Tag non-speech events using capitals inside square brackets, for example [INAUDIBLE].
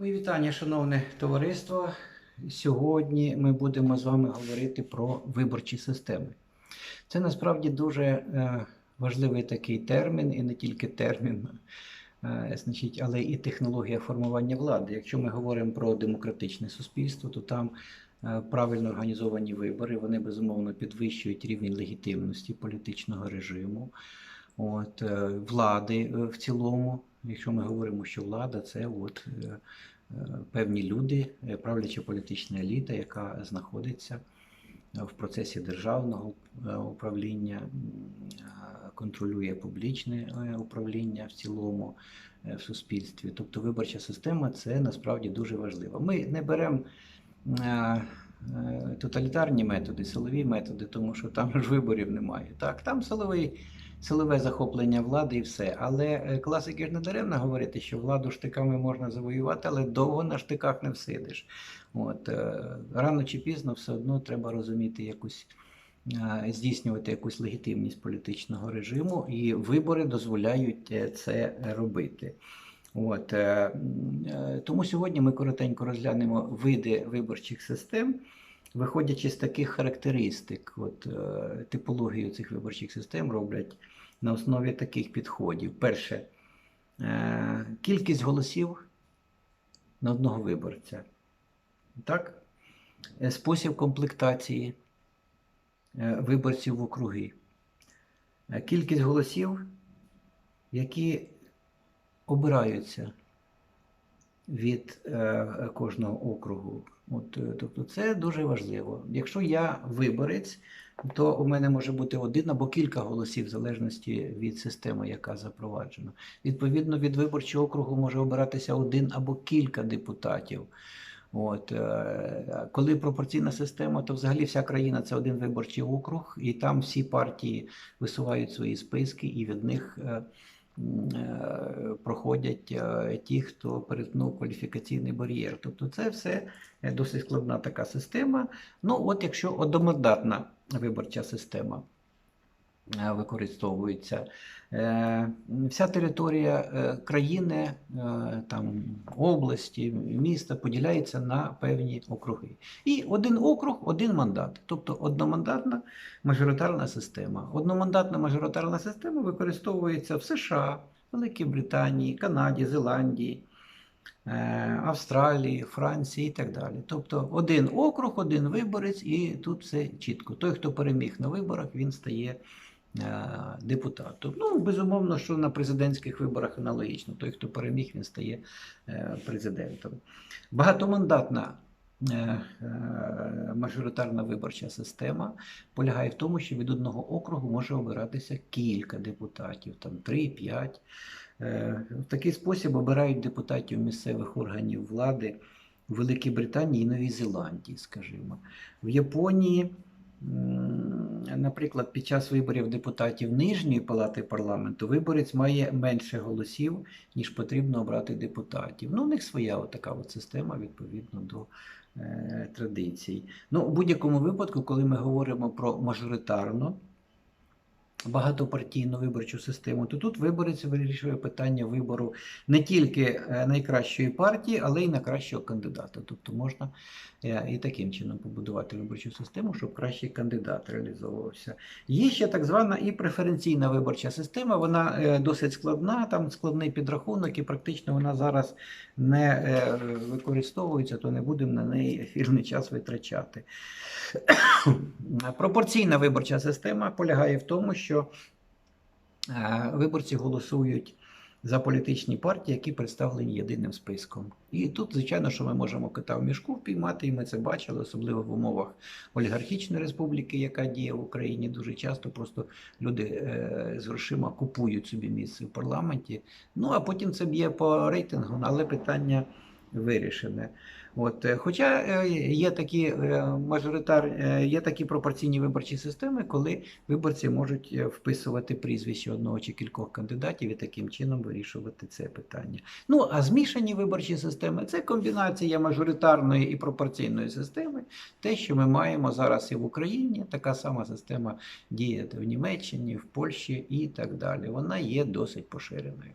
Мої вітання, шановне товариство. Сьогодні ми будемо з вами говорити про виборчі системи. Це насправді дуже е, важливий такий термін, і не тільки термін, е, значить, але і технологія формування влади. Якщо ми говоримо про демократичне суспільство, то там е, правильно організовані вибори, вони безумовно підвищують рівень легітимності політичного режиму, от, влади в цілому. Якщо ми говоримо, що влада це от, е, е, певні люди, е, правляча політична еліта, яка знаходиться в процесі державного управління, контролює публічне управління в цілому в суспільстві. Тобто виборча система це насправді дуже важливо. Ми не беремо тоталітарні методи, силові методи, тому що там ж виборів немає. Так, там силовий силове захоплення влади і все. Але е, класики ж не даремно говорити, що владу штиками можна завоювати, але довго на штиках не всидиш. От, е, рано чи пізно все одно треба розуміти якусь. е, Здійснювати якусь легітимність політичного режиму, і вибори дозволяють це робити. От, тому сьогодні ми коротенько розглянемо види виборчих систем, виходячи з таких характеристик. От, е, типологію цих виборчих систем роблять на основі таких підходів. Перше, е, кількість голосів на одного виборця. Так? Е, Спосіб комплектації виборців в округи. Кількість голосів, які обираються від е, кожного округу. От, е, тобто це дуже важливо. Якщо я виборець, то у мене може бути один або кілька голосів, в залежності від системи, яка запроваджена. Відповідно, від виборчого округу може обиратися один або кілька депутатів. От, е, коли пропорційна система, то взагалі вся країна це один виборчий округ, і там всі партії висувають свої списки, і від них проходять е, ті, хто перетнув кваліфікаційний бар'єр. Тобто це все е, досить складна така система. Ну, от якщо одномандатна виборча система е, використовується, вся територія країни, там, області, міста поділяється на певні округи. І один округ, один мандат, тобто одномандатна мажоритарна система. Одномандатна мажоритарна система використовується в США, Великій Британії, Канаді, Зеландії. е, Австралії, Франції і так далі. Тобто один округ, один виборець, і тут все чітко. Той, хто переміг на виборах, він стає е, депутатом. Ну, безумовно, що на президентських виборах аналогічно. Той, хто переміг, він стає е, президентом. Багатомандатна мажоритарна виборча система полягає в тому, що від одного округу може обиратися кілька депутатів, там 3-5. Е, В такий спосіб обирають депутатів місцевих органів влади в Великій Британії і Новій Зеландії, скажімо. В Японії, наприклад, під час виборів депутатів Нижньої палати парламенту виборець має менше голосів, ніж потрібно обрати депутатів. Ну, у них своя така от система відповідно до е, традицій. Ну, у будь-якому випадку, коли ми говоримо про мажоритарну багатопартійну виборчу систему, то тут виборець вирішує питання вибору не тільки е, найкращої партії, але й на кращого кандидата. Тобто можна е, і таким чином побудувати виборчу систему, щоб кращий кандидат реалізовувався. Є ще так звана і преференційна виборча система. Вона е, досить складна, там складний підрахунок, і практично вона зараз не використовується, то не будемо на неї ефірний час витрачати. [COUGHS] Пропорційна виборча система полягає в тому, що е, виборці голосують за політичні партії, які представлені єдиним списком. І тут, звичайно, що ми можемо кота в мішку впіймати, і ми це бачили, особливо в умовах олігархічної республіки, яка діє в Україні. Дуже часто просто люди е, з грошима купують собі місце в парламенті. Ну а потім це б'є по рейтингу, але питання вирішене. От, е, хоча е, є такі е, мажоритар, є такі пропорційні виборчі системи, коли виборці можуть вписувати прізвище одного чи кількох кандидатів і таким чином вирішувати це питання. Ну а змішані виборчі системи це комбінація мажоритарної і пропорційної системи. Те, що ми маємо зараз і в Україні, така сама система діє в Німеччині, в Польщі і так далі. Вона є досить поширеною.